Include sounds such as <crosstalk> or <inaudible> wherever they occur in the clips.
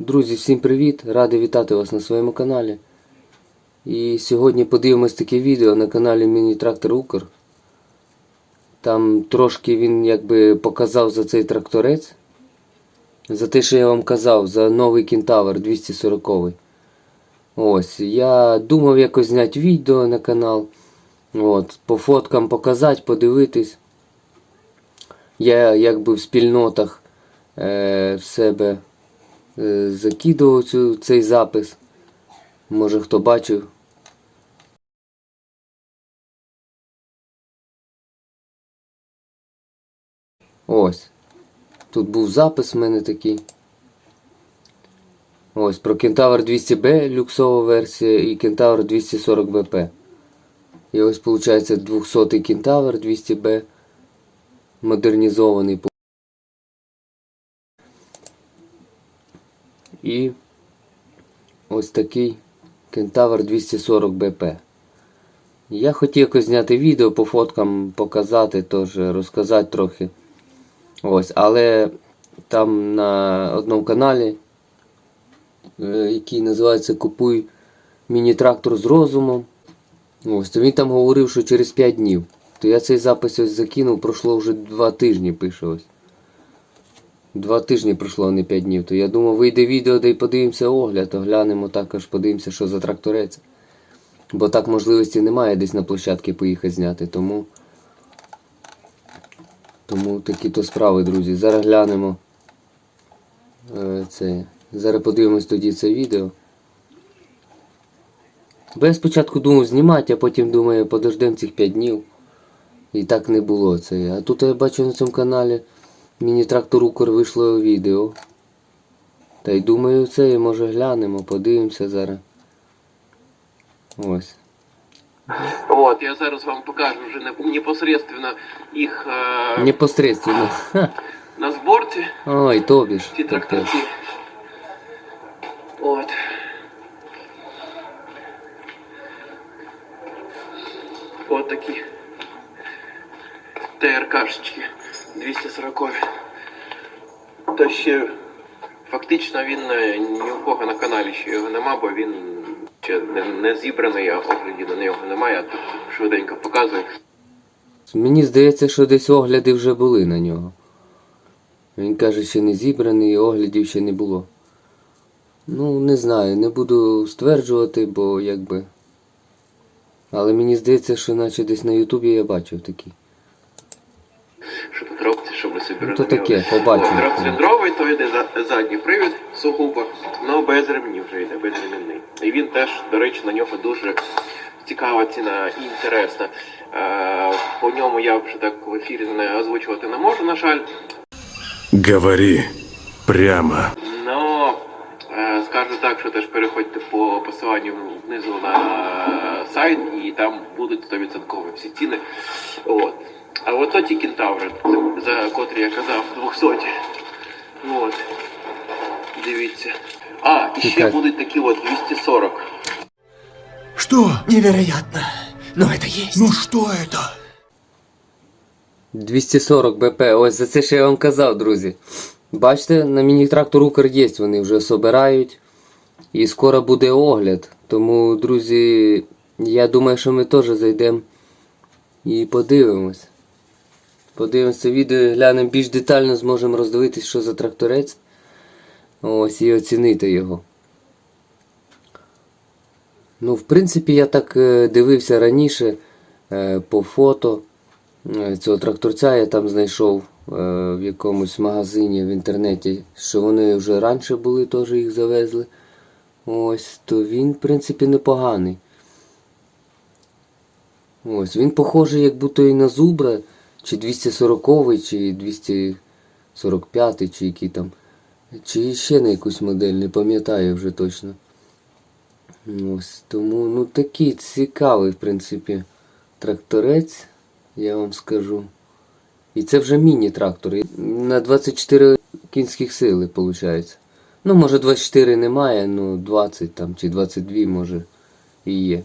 Друзі, всім привіт! Радий вітати вас на своєму каналі. І сьогодні подивимось таке відео на каналі Міні-Трактор Укр. Там трошки він якби показав за цей тракторець. За те, що я вам казав, за новий кентавр 240. Ось, я думав якось зняти відео на канал. От, по фоткам показати, подивитись. Я якби в спільнотах е, в себе закидував цю, цей запис. Може хто бачив. Ось. Тут був запис в мене такий. Ось про Кентавр 200B люксова версія і Кентавр 240 BP. І ось виходить 200 Кентавр 200B модернізований. І ось такий Кентавр 240 BP. Я хотів якось зняти відео по фоткам, показати, теж розказати трохи. Ось, але там на одному каналі, е, який називається Купуй міні-трактор з розумом. Ось, то він там говорив, що через 5 днів. То я цей запис ось закинув, пройшло вже 2 тижні, пише ось. Два тижні пройшло, а не 5 днів. То я думав, вийде відео, де й подивимося огляд, оглянемо також, подивимося, що за тракторець. Бо так можливості немає десь на площадки поїхати зняти, тому. Тому такі то справи, друзі. Зараз глянемо. е, Це. Зараз подивимось тоді це відео. Бо я спочатку думав знімати, а потім думаю, подождемо цих 5 днів. І так не було це. А тут я бачу на цьому каналі Міні-трактор Укр вийшло відео. Та й думаю, це може глянемо, подивимося зараз. Ось. Вот, я зараз вам покажу вже непосредственно їх е, Непосредственно. На зборці, Ой, тобі ж. ці тракторці. От. От такі ТРКшечки 240. Та ще фактично він е, ні у кого на каналі ще його нема, бо він ще не, не зібраний, а оглядів на нього немає, а тут швиденько показую. Мені здається, що десь огляди вже були на нього. Він каже, що не зібраний, і оглядів ще не було. Ну, не знаю, не буду стверджувати, бо якби. Але мені здається, що наче десь на Ютубі я бачив такі. Що щоб ви собі Ну, то розуміли. таке, побачимо. Трьохциліндровий, то йде за- задній привід сугубо, але без ремнів вже йде, без ремінний. І він теж, до речі, на нього дуже цікава ціна і інтересна. Е, по ньому я вже так в ефірі не озвучувати не можу, на жаль. Говори прямо. Но е, скажу так, що теж переходьте по посиланню внизу на сайт, і там будуть 100% всі ціни. От. А от ті кентаври, за котрі я казав, 200. От. Дивіться. А, і ще будуть такі от 240. Что? Невероятно. Но это есть. Ну что это? 240 БП, ось за це що я вам казав, друзі. Бачите, на міні-трактор Укр є, вони вже собирають. І скоро буде огляд. Тому, друзі, я думаю, що ми теж зайдемо і подивимось. Це відео, глянемо більш детально, зможемо роздивитись, що за тракторець. Ось і оцінити його. Ну, в принципі, я так е, дивився раніше е, по фото е, цього тракторця. Я там знайшов в якомусь магазині в інтернеті, що вони вже раніше були, теж їх завезли. Ось, то він, в принципі, непоганий. Ось, він похожий, як будто і на зубра, чи 240 чи 245 чи який там. Чи ще на якусь модель, не пам'ятаю вже точно. Ось тому, ну такий цікавий, в принципі, тракторець, я вам скажу. І це вже міні-трактор. На 24 кінських сили, виходить. Ну, може 24 немає, ну 20 там чи 22 може і є.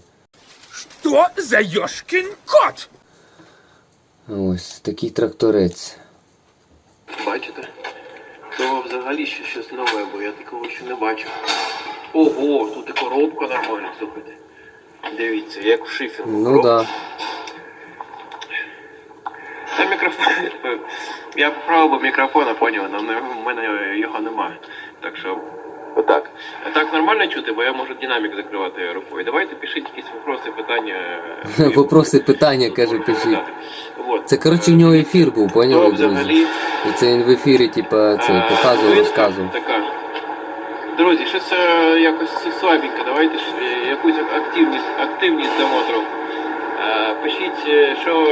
Что за ёшкин кот? Ось такий тракторець. Бачите? то взагалі ще щось нове, бо я такого ще не бачив. Ого, тут і коробка нормальна, слухайте. Дивіться, як в шифінгу. Ну да. Та мікрофон. <laughs> Я поправив би мікрофон, а поняв, але в мене його немає. Так що. Отак. Так нормально чути, бо я можу динамік закривати рукою. Давайте пишіть якісь вопроси, питання. <laughs> Вопроси, питання, каже, пишіть. Вот. Це коротше в нього ефір був, поняли, друзі? І це він в ефірі, типа, це Е, показував, розказував. Така. Друзі, щось е, якось слабенько. Давайте ж е, якусь активність, активність дамо трохи. Е, Пишіть, е, що,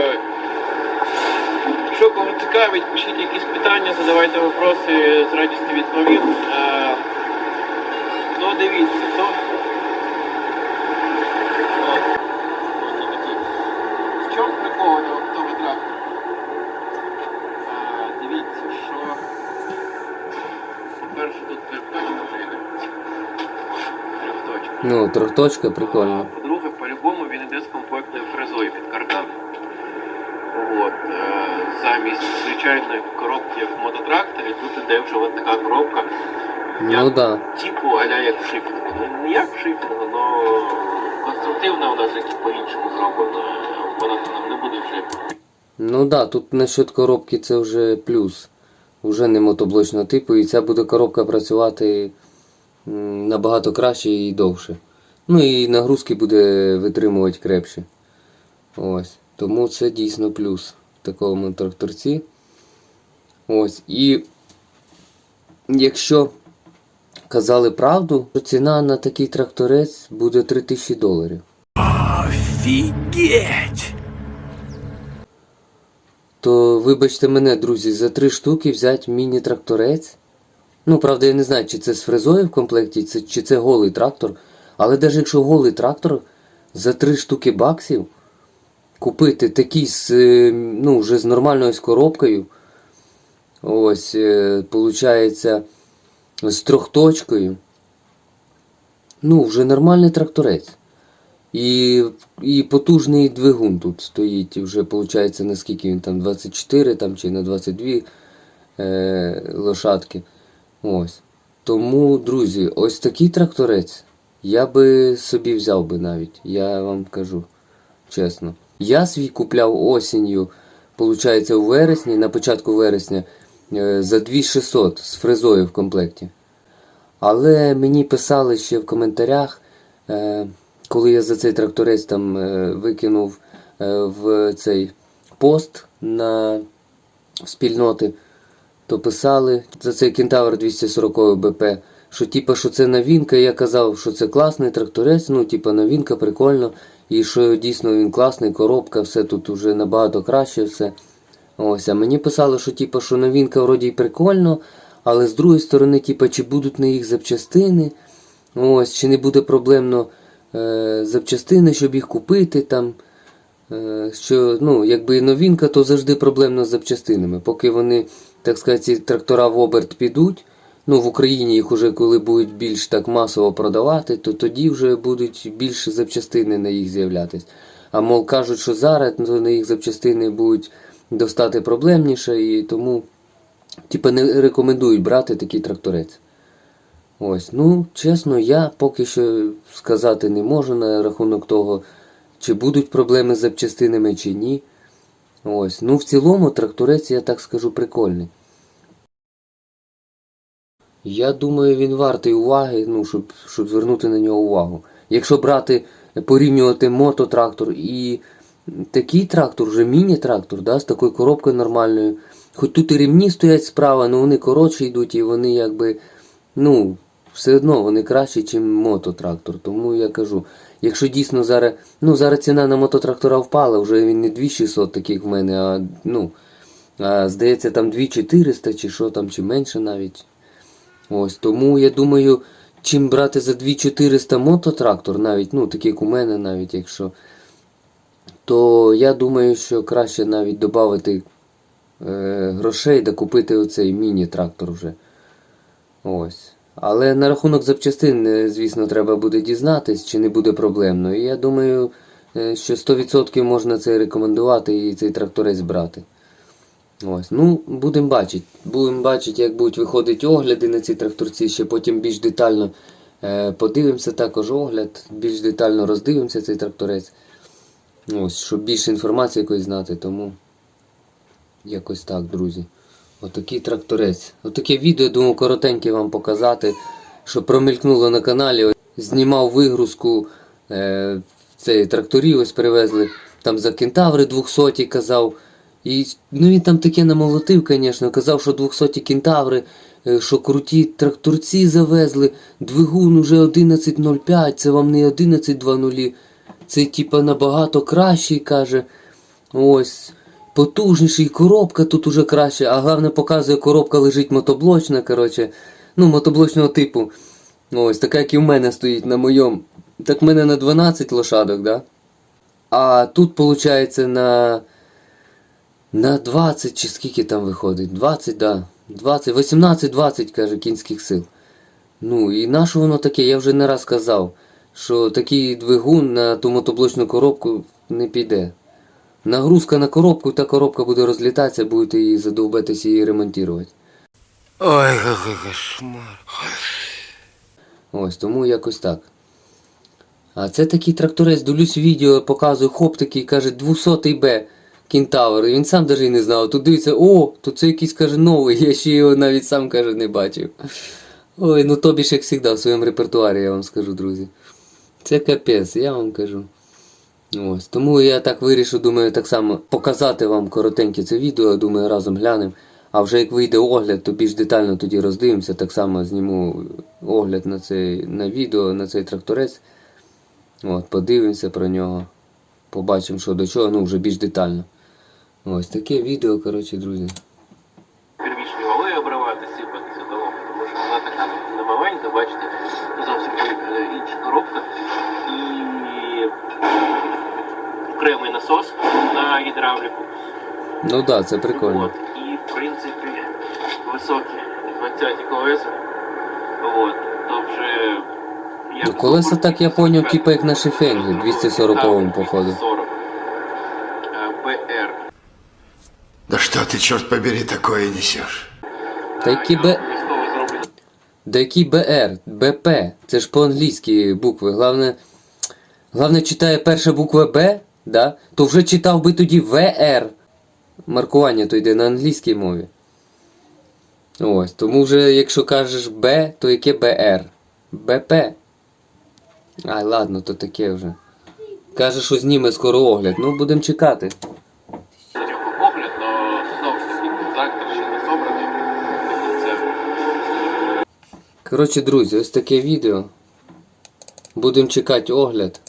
що кого цікавить, пишіть якісь питання, задавайте вопроси, з радістю відповім. Е, Ну, дивіться, то. От. Ось такі. В чому прикол того того трактора? Е, Дивіться, що. По-перше, тут трьохточка вже йде. Трьохточка. Ну, трьохточка, прикольно. Замість звичайної коробки в мототракторі, тут іде вже от така коробка. Ну да. Типу аля як в шифінгу. Ну не як в шифінгу, але конструктивна у нас якось по-іншому зроблена. Вона нам не буде вже. Ну да, тут насчет коробки це вже плюс. Уже не мотоблочного типу, і ця буде коробка працювати м, набагато краще і довше. Ну і нагрузки буде витримувати крепше. Ось. Тому це дійсно плюс такому тракторці. Ось. І якщо казали правду, то ціна на такий тракторець буде 3000 доларів. Офигеть! То вибачте мене, друзі, за три штуки взяти міні-тракторець. Ну, правда, я не знаю, чи це з фрезою в комплекті, чи це голий трактор. Але навіть якщо голий трактор за три штуки баксів купити такий з, е, ну, вже з нормальною з коробкою. Ось, е, получається, з трьохточкою. Ну, вже нормальний тракторець. І, і потужний двигун тут стоїть. Вже виходить, наскільки він там 24 там, чи на 22 е, лошадки. Ось. Тому, друзі, ось такий тракторець я би собі взяв би навіть. Я вам кажу чесно. Я свій купляв осінню, виходить, у вересні, на початку вересня, е, за 2600 з фрезою в комплекті. Але мені писали ще в коментарях, е, коли я за цей тракторець там е, викинув в цей пост на спільноти, то писали за цей кентавр 240 БП, що типа, що це новинка. Я казав, що це класний тракторець, ну, типа новинка, прикольно. І що дійсно він класний, коробка, все тут уже набагато краще все. Ось, а мені писали, що типа, що новинка вроді й прикольно, але з другої сторони, типа, чи будуть на їх запчастини, ось, чи не буде проблемно е, запчастини, щоб їх купити там. Е, що, ну, якби новинка, то завжди проблемно з запчастинами. Поки вони, так сказати, трактора в оберт підуть, ну, в Україні їх уже коли будуть більш так масово продавати, то тоді вже будуть більше запчастини на їх з'являтись. А мол кажуть, що зараз ну, на їх запчастини будуть достати проблемніше, і тому типа не рекомендують брати такий тракторець. Ось, ну, чесно, я поки що сказати не можу на рахунок того, чи будуть проблеми з запчастинами, чи ні. Ось, ну в цілому тракторець, я так скажу, прикольний. Я думаю, він вартий уваги, ну, щоб, щоб звернути на нього увагу. Якщо брати, порівнювати мототрактор і такий трактор, вже міні-трактор, да, з такою коробкою нормальною. Хоч тут і ремні стоять справа, але вони коротше йдуть і вони якби, ну, все одно вони кращі, ніж мототрактор. Тому я кажу, якщо дійсно зараз, ну зараз ціна на мототрактора впала, вже він не 2600 таких в мене, а ну, а, здається, там 2400 чи що там, чи менше навіть. Ось, тому я думаю, чим брати за 2400 мототрактор, навіть, ну, такий як у мене, навіть якщо, то я думаю, що краще навіть додати е, грошей да купити оцей міні-трактор вже. Ось. Але на рахунок запчастин, е, звісно, треба буде дізнатись, чи не буде проблемно. І я думаю, е, що 100% можна це рекомендувати і цей тракторець брати. Ось, ну, будемо бачити. Будемо бачити, як будуть виходити огляди на ці тракторці, ще потім більш детально е, подивимося також огляд, більш детально роздивимося цей тракторець. Ось, щоб більше інформації якоїсь знати, тому якось так, друзі. Отакий тракторець. Отаке відео, думаю, коротеньке вам показати, що промелькнуло на каналі. Знімав вигрузку е, цей тракторів, ось привезли. Там за кентаври 200 казав. І ну він там таке намолотив, звісно, казав, що 200 кентаври, е, що круті тракторці завезли, двигун уже 11.05, це вам не 11.00, це типа набагато кращий, каже. Ось. Потужніший, коробка тут уже краще, а головне показує, коробка лежить мотоблочна, коротше, ну, мотоблочного типу. Ось, така, як і в мене стоїть на моєму. Так в мене на 12 лошадок, да? А тут, виходить, на. На 20 чи скільки там виходить? 20, да. 20, 18-20, каже, кінських сил. Ну і на що воно таке? Я вже не раз казав, що такий двигун на ту мотоблочну коробку не піде. Нагрузка на коробку, та коробка буде розлітатися, будете її задовбетися її ремонтувати. Ой, какой кошмар. Ось, тому якось так. А це такий тракторець, дивлюсь відео, показую, хоп такий, каже, 200 Б кентавр. Він сам навіть не знав. Тут дивиться, о, тут це якийсь каже новий, <laughs> я ще його навіть сам каже не бачив. Ой, ну тобі ж як завжди в своєму репертуарі, я вам скажу, друзі. Це капець, я вам кажу. Ось, тому я так вирішив, думаю, так само показати вам коротеньке це відео, думаю, разом глянемо. А вже як вийде огляд, то більш детально тоді роздивимося. Так само зніму огляд на цей на відео, на цей тракторець. От, подивимося про нього. Побачимо, що до чого, ну вже більш детально. Ось таке відео, коротше, друзі. Первічні вали обривати, сипати сюди, тому що вона така не маленька, бачите, зовсім е, інша коробка. І окремий насос на гідравліку. Ну так, да, це прикольно. От. І в принципі високі 20 колеса. От. То вже як Ну, колеса, так я поняв, 45. типу як на шифенгі, 240-му, Так, походу. 240. Е, БР. Да что ты, черт побери, такое несешь? Та які Б... Да БР, БП, це ж по-англійськи букви. Главне, главне читає перша буква Б, да? то вже читав би тоді ВР. Маркування то йде на англійській мові. Ось, тому вже якщо кажеш Б, то яке БР? БП. Ай, ладно, то таке вже. Каже, що зніме скоро огляд. Ну, будемо чекати. Коротше, друзі, ось таке відео. Будемо чекати огляд.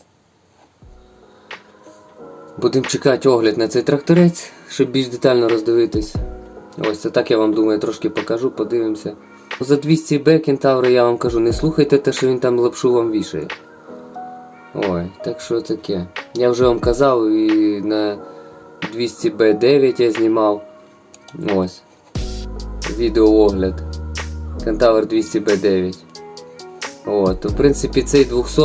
Будемо чекати огляд на цей тракторець, щоб більш детально роздивитись. Ось це так я вам думаю, трошки покажу, подивимося. За 200 Б кентаври я вам кажу, не слухайте те, що він там лапшу вам вішає. Ой, так що таке. Я вже вам казав і на 200 Б 9 я знімав. Ось. Відеоогляд. Кентавр 200 Б 9. От, в принципі, цей 200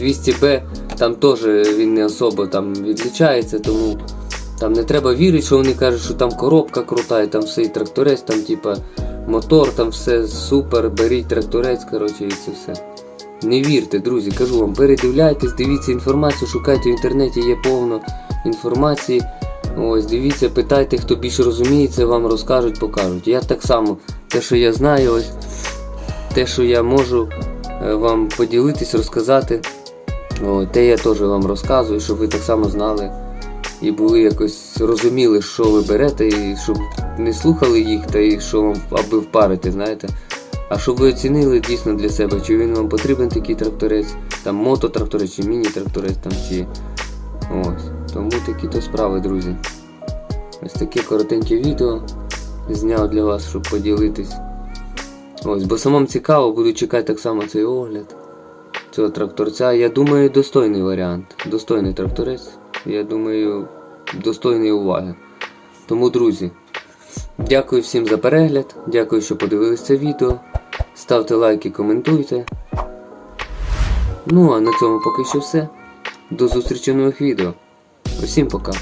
200Б, там теж він не особо там відлічається, тому там не треба вірити, що вони кажуть, що там коробка крута, і там все і тракторець, там типа мотор, там все супер, беріть тракторець, коротше, і це все. Не вірте, друзі, кажу вам, передивляйтесь, дивіться інформацію, шукайте в інтернеті, є повно інформації. Ось, дивіться, питайте, хто більше розуміється, вам розкажуть, покажуть. Я так само, те, що я знаю, ось те, що я можу е, вам поділитись, розказати. О, те я теж вам розказую, щоб ви так само знали і були якось розуміли, що ви берете, і щоб не слухали їх, та і що вам аби впарити, знаєте. А щоб ви оцінили дійсно для себе, чи він вам потрібен такий тракторець, там мототракторець, чи міні-тракторець, там, чи ось. Тому такі то справи, друзі. Ось таке коротеньке відео зняв для вас, щоб поділитись. Ось, бо самому цікаво, буду чекати так само цей огляд цього тракторця. Я думаю, достойний варіант. Достойний тракторець. Я думаю, достойний уваги. Тому, друзі, дякую всім за перегляд. Дякую, що подивилися це відео. Ставте лайки, коментуйте. Ну а на цьому поки що все. До зустрічі в нових відео. Усім пока.